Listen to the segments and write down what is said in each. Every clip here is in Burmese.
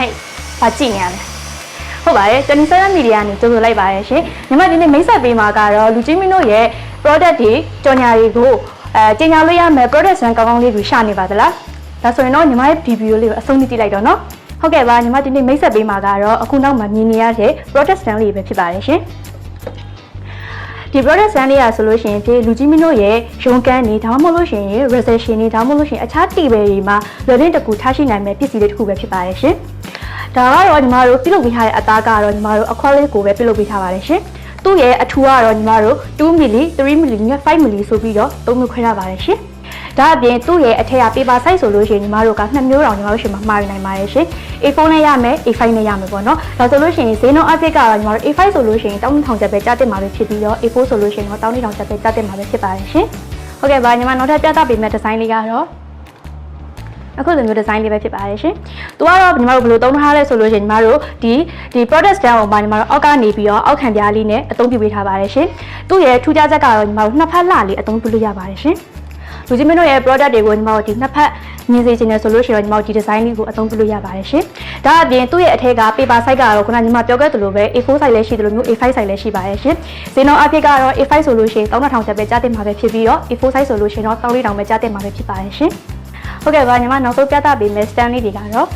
ဟဲ့ဘာကြည့်နေရလဲဟုတ်ပါတယ်27 media ကနေကြိုဆိုလိုက်ပါတယ်ရှင်ညီမဒီနေ့မိတ်ဆက်ပေးမှာကတော့လူကြီးမင်းတို့ရဲ့ product တွေကြော်ညာတွေကိုအဲတင်ညာလို့ရမယ် product ဆန်ကောင်းကောင်းလေးကိုရှာနေပါသလားဒါဆိုရင်တော့ညီမရဲ့ video လေးကိုအဆုံးထိကြည့်လိုက်တော့နော်ဟုတ်ကဲ့ပါညီမဒီနေ့မိတ်ဆက်ပေးမှာကတော့အခုနောက်မှာမြင်နေရတဲ့ product ဆန်လေးပဲဖြစ်ပါတယ်ရှင်ဒီ product ဆန်းလေးရဆိုလို့ရှိရင်ဖြင့်လူကြီးမင်းတို့ရဲ့ရုံးကန်းနေဒါမှမဟုတ်လို့ရှိရင် recession နေဒါမှမဟုတ်လို့ရှိရင်အခြား table တွေမှာလွယ်လင်းတကူထားရှိနိုင်မဲ့ပစ္စည်းလေးတစ်ခုပဲဖြစ်ပါတယ်ရှင်။ ဒါကတော့ညီမတို့ပြုလုပ်ပေးထားတဲ့အသားကတော့ညီမတို့ acrylic ကိုပဲပြုလုပ်ပေးထားပါတယ်ရှင်။သူ့ရဲ့အထူကတော့ညီမတို့2 mm 3 mm နဲ့5 mm ဆိုပြီးတော့သုံးမျိုးခွဲထားပါတယ်ရှင်။ဒါအပြင်သူ့ရဲ့အထက်က paper size ဆိုလို့ရှိရင်ညီမတို့ကနှစ်မျိုးတောင်ညီမတို့ရှင်မှာမှာယူနိုင်ပါတယ်ရှင်။ A4 နဲ့ရမယ် A5 နဲ့ရမယ်ပေါ့နော်။ဒါဆိုလို့ရှိရင်ဈေးနှုန်းအပြည့်ကတော့ညီမတို့ A5 ဆိုလို့ရှိရင်1000ကျပ်ပဲကြားတက်မှာပဲဖြစ်ပြီးတော့ A4 ဆိုလို့ရှိရင်တော့1000ကျပ်ပဲကြားတက်မှာပဲဖြစ်ပါတယ်ရှင်။ဟုတ်ကဲ့ပါညီမနောက်ထပ်ပြသပေးမယ့်ဒီဇိုင်းလေးကတော့ အခုလိုမျိုးဒီဇိုင်းလေးပဲဖြစ်ပါတယ်ရှင်။သူကတော့ညီမတို့ဘယ်လိုသုံးထားလဲဆိုလို့ရှိရင်ညီမတို့ဒီဒီ product stand ကိုပါညီမတို့အောက်ကနေပြီးတော့အောက်ခံပြားလေးနဲ့အသုံးပြုပေးထားပါတယ်ရှင်။သူ့ရဲ့ထူးခြားချက်ကတော့ညီမတို့နှစ်ဖက်လှလေးအသုံးပြုလို့ရပါတယ်ရှင်။လူကြီးမင်းတို့ရဲ့ product တွေကိုညီမတို့ဒီနှစ်ဖက်မြင်စေချင်တယ်ဆိုလို့ရှိရင်ညီမတို့ဒီ design လေးကိုအသုံးပြုလို့ရပါတယ်ရှင်။ဒါအပြင်သူ့ရဲ့အထက်က paper size ကတော့ခုနကညီမပြောခဲ့သလိုပဲ A4 size လည်းရှိသလိုမျိုး A5 size လည်းရှိပါတယ်ရှင်။ဈေးနှုန်းအဖြစ်ကတော့ A5 ဆိုလို့ရှိရင်3000ကျပ်ပဲကြားတင်မှာပဲဖြစ်ပြီးတော့ A4 size ဆိုလို့ရှိရင်တော့1400ပဲကြားတင်မှာပဲဖြစ်ပါတယ်ရှင်။ ဟုတ်ကဲ့ပါညီမနောက်ဆုံးပြသပေးမယ့် stand လေးတွေကတော့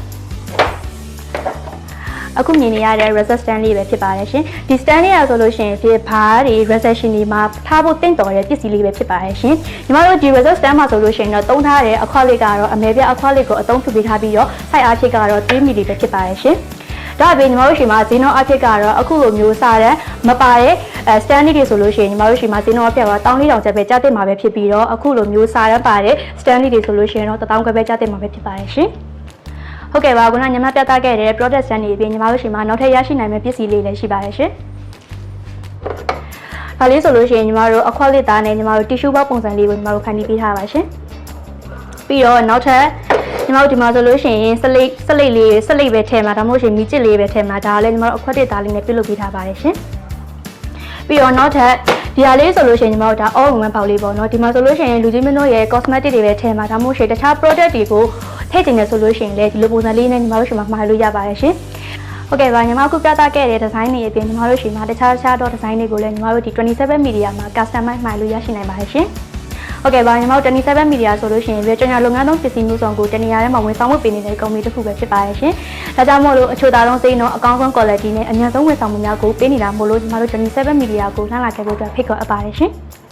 အခုမြင်နေရတဲ့ resistant လေးပဲဖြစ်ပါတယ်ရှင်ဒီ stand လေးရဆိုလို့ရှိရင်ဖြစ်ဘားတွေ resistion တွေမှာထားဖို့တင့်တော်တဲ့ပစ္စည်းလေးပဲဖြစ်ပါတယ်ရှင်ညီမတို့ဒီ resistant မှာဆိုလို့ရှိရင်တော့တုံးထားတဲ့ acrylic ကတော့အမဲပြ acrylic ကိုအသုံးပြုပေးထားပြီးတော့ site အားဖြင့်ကတော့3 mm ပဲဖြစ်ပါတယ်ရှင် ဒါအပြင်ညီမတို့ရှိမှာဇီနိုအဖြစ်ကတော့အခုလိုမျိုးစားတဲ့မပါတဲ့အဲ stand တွေဆိုလို့ရှိရင်ညီမတို့ရှိမှာဇီနိုအဖြစ်က1400ကျပ်ပဲကြားတင်မှာပဲဖြစ်ပြီးတော့အခုလိုမျိုးစားရပါတဲ့ stand တွေဆိုလို့ရှိရင်တော့1000ကျပ်ပဲကြားတင်မှာပဲဖြစ်ပါတယ်ရှင်ဟုတ်ကဲ့ပါခုနညီမပြသခဲ့တဲ့ product stand တွေအပြင်ညီမတို့ရှိမှာနောက်ထပ်ရရှိနိုင်မယ့်ပစ္စည်းလေးလည်းရှိပါတယ်ရှင်။ဒါလေးဆိုလို့ရှိရင်ညီမတို့အခွက်လက်သားနဲ့ညီမတို့ tissue box ပုံစံလေးကိုညီမတို့ဖန်တီးပေးထားပါရှင်။ပြီးတော့နောက်ထပ် ညီမတို့ဒီမှာဆိုလို့ရှိရင်စလိတ်စလိတ်လေးစလိတ်ပဲထည့်မှာဒါမှမဟုတ်ရှင်မီကျစ်လေးပဲထည့်မှာဒါလည်းညီမတို့အခွက်လက်သားလေးနဲ့ပြုလုပ်ပေးထားပါတယ်ရှင်။ပြီးတော့နောက်ထပ်ဒီဟာလေးဆိုလို့ရှိရင်ညီမတို့ဒါ all in one ပေါက်လေးပေါ့နော်ဒီမှာဆိုလို့ရှိရင်လူကြီးမင်းတို့ရဲ့ cosmetic တွေပဲထည့်မှာဒါမှမဟုတ်ရှင်တခြား product တွေကိုထည့်ချင်တယ်ဆိုလို့ရှိရင်လည်းဒီလိုပုံစံလေးနဲ့ညီမတို့ရှင်မှာမှာလို့ရပါတယ်ရှင်ဟုတ်ကဲ့ပါညီမအခုပြသခဲ့တဲ့ဒီဇိုင်းတွေအပြင်ညီမတို့ရှင်မှာတခြားတခြားတော့ဒီဇိုင်းတွေကိုလည်းညီမတို့ဒီ27 media မှာ customize မှာလို့ရရှိနိုင်ပါတယ်ရှင် ဟုတ်ကဲ့ပါညီမတို့27 media ဆိုလို့ရှိရင်ပြီးကျွန်တော်လုပ်ငန်းသုံးပစ္စည်းမျိုးစုံကိုတနေရာထဲမှာဝန်ဆောင်မှုပေးနေတဲ့ကုမ္ပဏီတစ်ခုပဲဖြစ်ပါတယ်ရှင်။ဒါကြောင့်မို့လို့အချို့သားလုံးစိတ်တော့အကောင်းဆုံး quality နဲ့အများဆုံးဝန်ဆောင်မှုများကိုပေးနေတာမို့လို့ညီမတို့27 media ကိုလှမ်းလာခဲ့ဖို့အတွက်ဖိတ်ခေါ်အပ်ပါတယ်ရှင်။